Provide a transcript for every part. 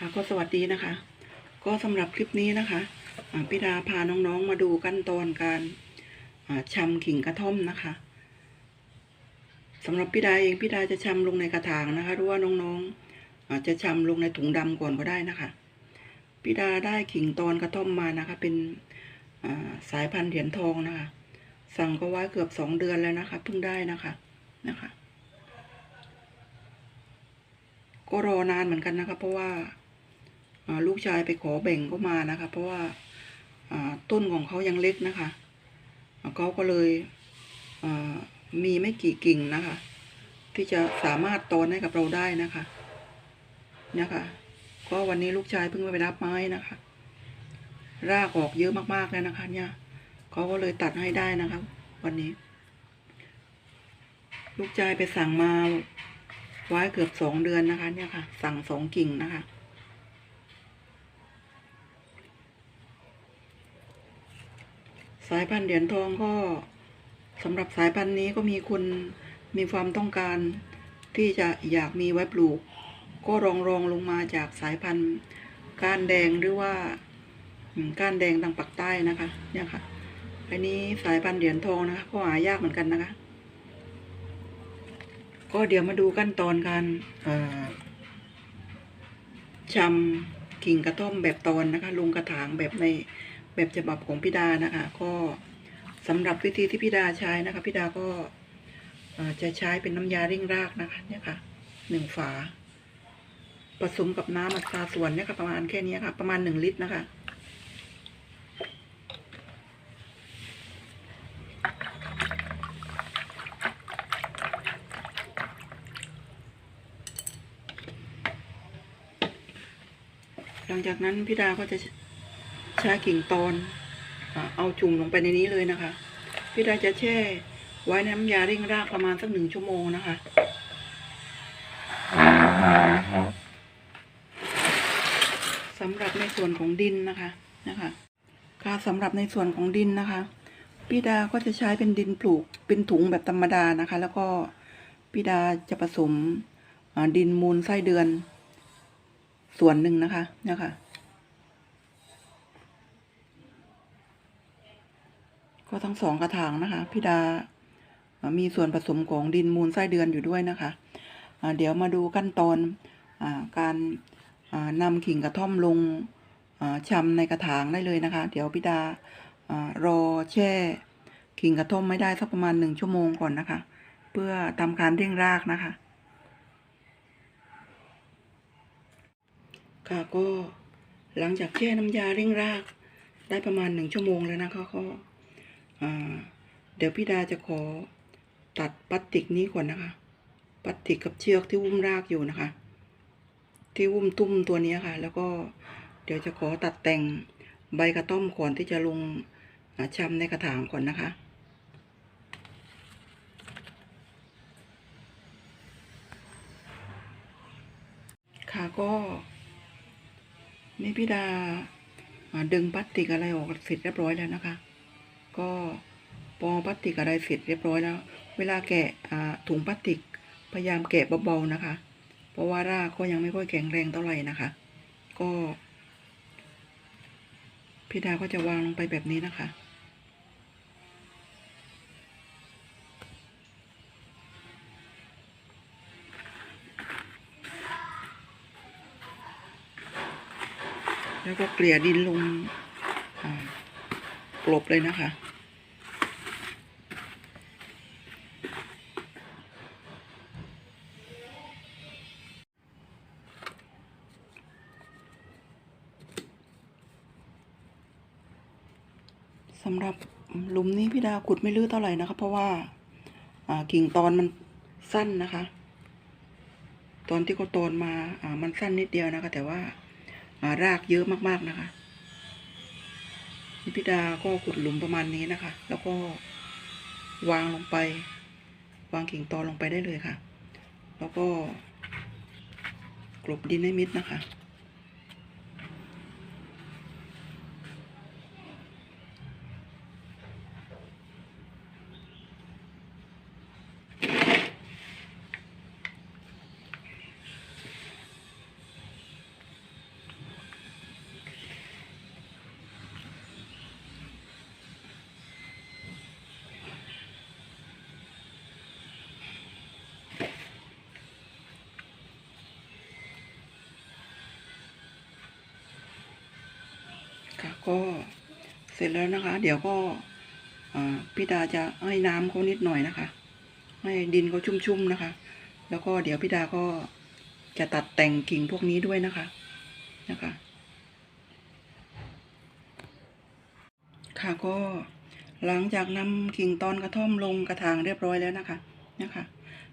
ค่ะก็สวัสดีนะคะ ก็สำหรับคลิปนี้นะคะพี่ดาพาน้องๆมาดูขั้นตอนการอ่าชำขิงกระท่อมนะคะสำหรับพี่ดาเองพี่ดาจะชำลงในกระถางนะคะหรือว่าน้องๆอาจจะชำลงในถุงดำก่อนก็ได้นะคะพี่ดาได้ขิงตอนกระท่อมมานะคะ เป็นสายพันธุ์เหรียญทองนะคะ สั่งก็ไว้เกือบสองเดือนแล้วนะคะเพิ่งได้นะคะนะคะ ก็รอนานเหมือนกันนะคะ เพราะว่า ลูกชายไปขอแบ่งก็มานะคะ เพราะว่าต้นของเขายังเล็กนะคะเขาก็เลยมีไม่กี่กิ่งนะคะ ที่จะสามารถตอนให้กับเราได้นะคะเนี่ยค่ะก็วันนี้ลูกชายเพิ่งไปรับไม้นะคะ รากออกเยอะมากๆแล้วนะคะ เนี่ยเขาก็เลยตัดให้ได้นะคะ วันนี้ ลูกชายไปสั่งมาไว้เกือบสองเดือนนะคะ เนี่ยค่ะ สั่งสองกิ่งนะคะ สายพันธุ์เหรียญทองก็สำหรับสายพันธุ์นี้ก็มีคนมีความต้องการที่จะอยากมีไว้ปลูก ก็รองรองลงมาจากสายพันธุ์ก้านแดงหรือว่าก้านแดงทางปากใต้นะคะเนี่ยค่ะอันนี้สายพันธุ์เหรียญทองนะคะ ก็หายากเหมือนกันนะคะ ก็เดี๋ยวมาดูขั้นตอนการเอ่อชำกิ่งกระท่อมแบบตอนนะคะ ลงกระถางแบบใน แบบฉบับของพี่ดานะคะ ก็สำหรับวิธีที่พี่ดาใช้นะคะพี่ดาก็จะใช้เป็นน้ำยาเร่งรากนะคะเนี่ยค่ะหนึ่งฝา ผสมกับน้ำอัตราส่วนเนี่ยค่ะประมาณแค่นี้ค่ะ ประมาณหนึ่งลิตรนะคะหลังจากนั้นพี่ดาก็จะ ใช้กิ่งตอนอ่าเอาจุ่มลงไปในนี้เลยนะคะ พี่ดาจะแช่ไว้ในน้ำยาเร่งรากประมาณสักหนึ่งชั่วโมงนะคะ สำหรับในส่วนของดินนะคะนะคะค่ะสำหรับในส่วนของดินนะคะ พี่ดาก็จะใช้เป็นดินปลูกเป็นถุงแบบธรรมดานะคะ แล้วก็พี่ดาจะผสมอ่าดินมูลไส้เดือน ส่วนหนึ่งนะคะเนี่ยค่ะ ก็ทั้งสองกระถางนะคะพี่ดา มีส่วนผสมของดินมูลไส้เดือนอยู่ด้วยนะคะอ่าเดี๋ยวมาดูขั้นตอนอการนำขิงกระท่อมลงอ่าชำในกระถางได้เลยนะคะ เดี๋ยวพี่ดาอรอแช่ขิงกระท่อมไม่ได้สักประมาณหนึ่งชั่วโมงก่อนนะคะ เพื่อทำการเร่งรากนะคะ ค่ะก็หลังจากแช่น้ำยาเร่งรากได้ประมาณหนึ่งชั่วโมงแล้วนะคะก็อ่า เดี๋ยวพี่ดาจะขอตัดพลาสติกนี้ก่อนนะคะพลาสติกกับเชือกที่วุ้มรากอยู่นะคะ ที่วุ้มตุ้มตัวนี้ค่ะ แล้วก็เดี๋ยวจะขอตัดแต่งใบกระต้อมก่อนที่จะลงอ่าชำในกระถางก่อนนะคะค่ะก็นี่พี่ดาดึงพลาสติกอะไรออกเสร็จเรียบร้อยแล้วนะคะ ก็ปอพลาสติกอะไรเสร็จเรียบร้อยแล้ว เวลาแกะถุงพลาสติกพยายามแกะเบาๆนะคะ เพราะว่ารากก็ยังไม่ค่อยแข็งแรงเท่าไหร่นะคะ ก็พี่ดาก็จะวางลงไปแบบนี้นะคะ แล้วก็เกลี่ยดินลง ลบเลยนะคะ สำหรับหลุมนี้พี่ดาขุดไม่ลึกเท่าไหร่นะคะ เพราะว่ากิ่งตอนมันสั้นนะคะ ตอนที่เขาตอนมามันสั้นนิดเดียวนะคะ แต่ว่าอ่ารากเยอะมากๆนะคะ นี่พี่ดาก็ขุดหลุมประมาณนี้นะคะ แล้วก็วางลงไป วางกิ่งตอลงไปได้เลยค่ะ แล้วก็กลบดินให้มิดนะคะ ก็เสร็จแล้วนะคะ เดี๋ยวก็พี่ดาจะให้น้ำเขานิดหน่อยนะคะ ให้ดินเขาชุ่มๆนะคะ แล้วก็เดี๋ยวพี่ดาก็จะตัดแต่งกิ่งพวกนี้ด้วยนะคะนะคะ ค่ะก็หลังจากนำกิ่งตอนกระท่อมลงกระถางเรียบร้อยแล้วนะคะนะคะ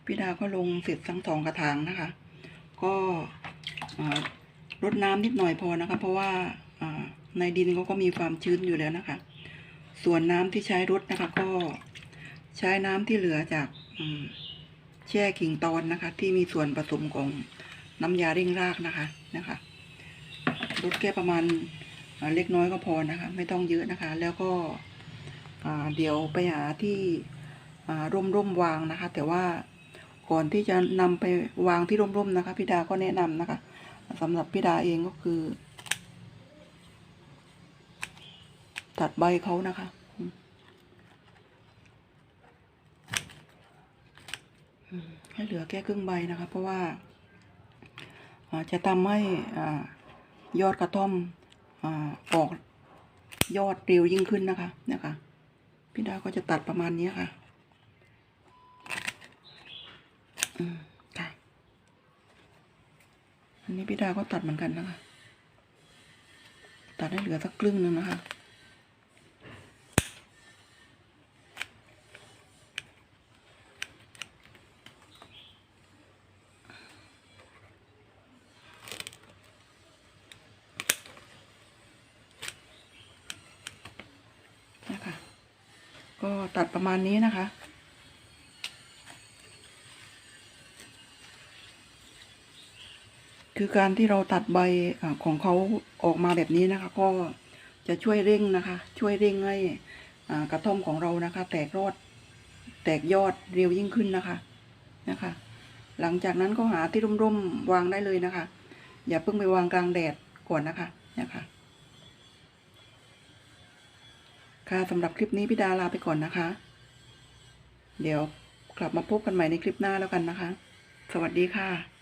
พี่ดาก็ลงเสร็จทั้งสองกระถางนะคะ ก็รดน้ำนิดหน่อยพอนะคะ เพราะว่า ในดินเขาก็มีความชื้นอยู่แล้วนะคะ ส่วนน้ำที่ใช้รดนะคะ ก็ใช้น้ำที่เหลือจากอืมแช่กิ่งตอนนะคะ ที่มีส่วนผสมของน้ำยาเร่งรากนะคะนะคะรดแค่ประมาณเล็กน้อยก็พอนะคะ ไม่ต้องเยอะนะคะ แล้วก็เดี๋ยวไปหาที่ร่มร่มวางนะคะ แต่ว่าก่อนที่จะนำไปวางที่ร่มร่มนะคะพี่ดาก็แนะนำนะคะสำหรับพี่ดาเองก็คือ ตัดใบเขานะคะ ให้เหลือแค่ครึ่งใบนะคะ เพราะว่าจะทำให้อยอดกระท่อมอออกยอดเร็วยิ่งขึ้นนะคะนะคะพี่ดาก็จะตัดประมาณนี้ค่ะค่ะ อันนี้พี่ดาก็ตัดเหมือนกันนะคะ ตัดให้เหลือสักครึ่งนึงนะคะ ก็ตัดประมาณนี้นะคะ คือการที่เราตัดใบอของเขาออกมาแบบนี้นะคะ ก็จะช่วยเร่งนะคะ ช่วยเร่งให้อ่ากระท่อมของเรานะคะ แตกรอดแตกยอดเร็วยิ่งขึ้นนะคะนะคะ หลังจากนั้นก็หาที่ร่มๆวางได้เลยนะคะ อย่าเพิ่งไปวางกลางแดดก่อนนะคะนะคะ ค่ะสำหรับคลิปนี้พี่ดาลาไปก่อนนะคะ เดี๋ยวกลับมาพบกันใหม่ในคลิปหน้าแล้วกันนะคะ สวัสดีค่ะ